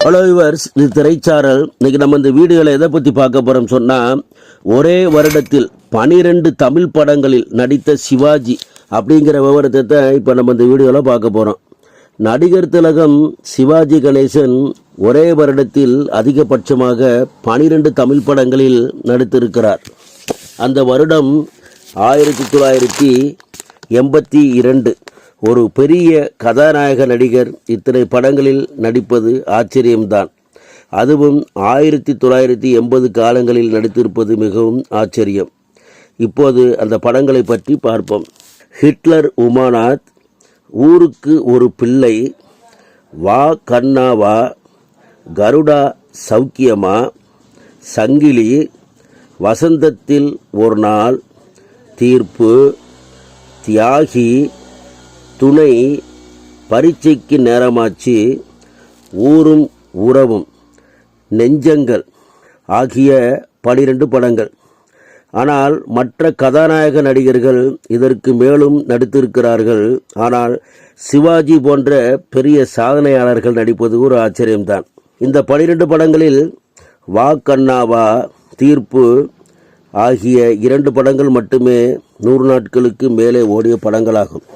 Hello yours இது திரைச்சாரல். இன்னைக்கு நம்ம இந்த வீடுகளை எதை பற்றி பார்க்க போகிறோம் சொன்னால் ஒரே வருடத்தில் பனிரெண்டு தமிழ் படங்களில் நடித்த சிவாஜி அப்படிங்கிற விவரத்தை தான் இப்போ நம்ம இந்த வீடியோவில் பார்க்க போகிறோம் நடிகர் திலகம் சிவாஜி கணேசன் ஒரே வருடத்தில் அதிகபட்சமாக பனிரெண்டு தமிழ் படங்களில் நடித்திருக்கிறார். அந்த வருடம் ஆயிரத்தி தொள்ளாயிரத்தி எண்பத்தி இரண்டு. ஒரு பெரிய கதாநாயக நடிகர் இத்தனை படங்களில் நடிப்பது ஆச்சரியம்தான். அதுவும் ஆயிரத்தி தொள்ளாயிரத்தி எண்பது காலங்களில் நடித்திருப்பது மிகவும் ஆச்சரியம். இப்போது அந்த படங்களை பற்றி பார்ப்போம். ஹிட்லர் உமானாத் ஊருக்கு ஒரு பிள்ளை வா கண்ணா வா கருடா சௌக்கியமா சங்கிலி வசந்தத்தில் ஒரு நாள் தீர்ப்பு தியாகி துணை பரீட்சைக்கு நேரமாச்சு ஊரும் உறவும். நெஞ்சங்கள் ஆகிய பனிரெண்டு படங்கள். ஆனால் மற்ற கதாநாயக நடிகர்கள் இதற்கு மேலும் நடித்திருக்கிறார்கள். ஆனால் சிவாஜி போன்ற பெரிய சாதனையாளர்கள் நடிப்பது ஒரு ஆச்சரியம்தான். இந்த பனிரெண்டு படங்களில் வா கண்ணாவா தீர்ப்பு ஆகிய இரண்டு படங்கள் மட்டுமே நூறு நாட்களுக்கு மேலே ஓடிய படங்களாகும்.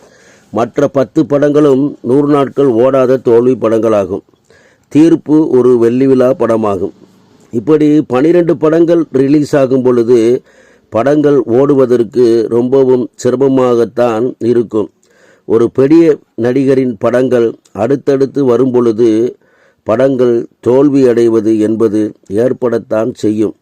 மற்ற பத்து படங்களும் நூறு நாட்கள் ஓடாத தோல்வி படங்களாகும். தீர்ப்பு ஒரு வெள்ளி விழா படமாகும். இப்படி பனிரெண்டு படங்கள் ரிலீஸ் ஆகும் பொழுது படங்கள் ஓடுவதற்கு ரொம்பவும் சிரமமாகத்தான் இருக்கும். ஒரு பெரிய நடிகரின் படங்கள் அடுத்தடுத்து வரும் பொழுது படங்கள் தோல்வி அடைவது என்பது ஏற்படத்தான் செய்யும்.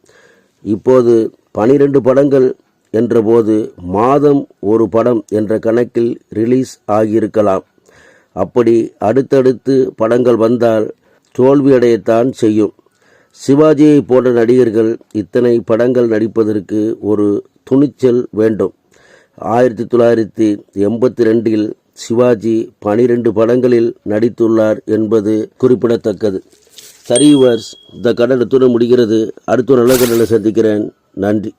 இப்போது பனிரெண்டு படங்கள் என்றபோது மாதம் ஒரு படம் என்ற கணக்கில் ரிலீஸ் ஆகியிருக்கலாம். அப்படி அடுத்தடுத்து படங்கள் வந்தால் தோல்வியடையத்தான் செய்யும். சிவாஜியை போன்ற நடிகர்கள் இத்தனை படங்கள் நடிப்பதற்கு ஒரு துணிச்சல் வேண்டும். ஆயிரத்தி தொள்ளாயிரத்தி எண்பத்தி ரெண்டில் சிவாஜி பனிரெண்டு படங்களில் நடித்துள்ளார் என்பது குறிப்பிடத்தக்கது. சரி இந்த இந்த எடுத்துடன் முடிகிறது. அடுத்த நல்ல கடலை சந்திக்கிறேன். நன்றி.